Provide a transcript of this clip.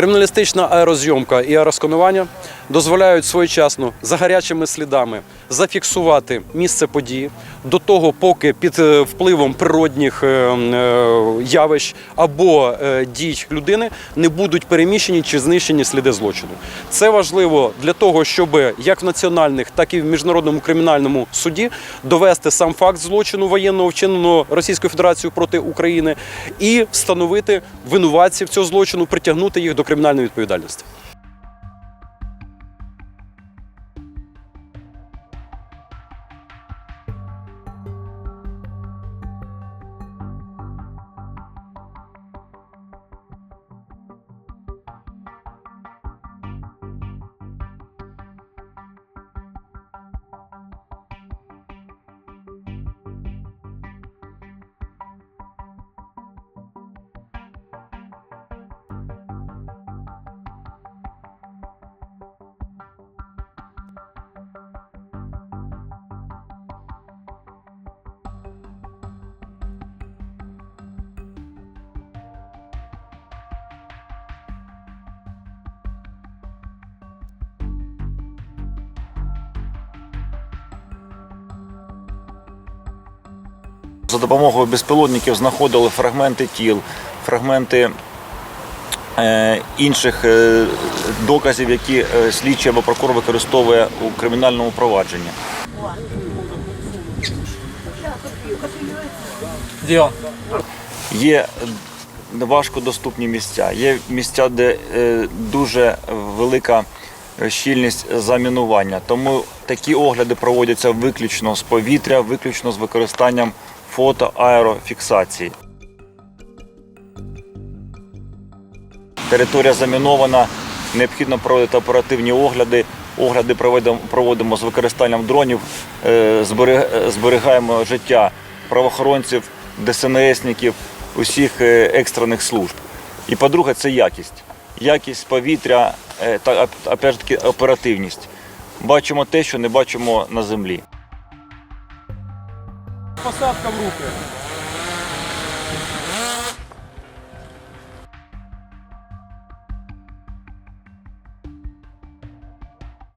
Криміналістична аерозйомка і аеросканування дозволяють своєчасно за гарячими слідами зафіксувати місце події до того, поки під е, впливом природних е, е, явищ або дій людини не будуть переміщені чи знищені сліди злочину. Це важливо для того, щоб як в національних, так і в міжнародному кримінальному суді довести сам факт злочину воєнного вчиненого Російською Федерацією проти України і встановити винуватців цього злочину, притягнути їх до кримінальної відповідальності. За допомогою безпілотників знаходили фрагменти тіл, фрагменти е, інших е, доказів, які е, слідчий або прокурор використовує у кримінальному провадженні. Є важкодоступні місця, є місця, де дуже велика щільність замінування. Тому такі огляди проводяться виключно з повітря, виключно з використанням фото-аерофіксації. Територія замінована, необхідно проводити оперативні огляди. Огляди проводимо з використанням дронів, е, зберігаємо життя правоохоронців, ДСНСників, усіх е, екстрених служб. І по-друге, це якість. Якість повітря е, та оперативність. Бачимо те, що не бачимо на землі. Посадка в руки.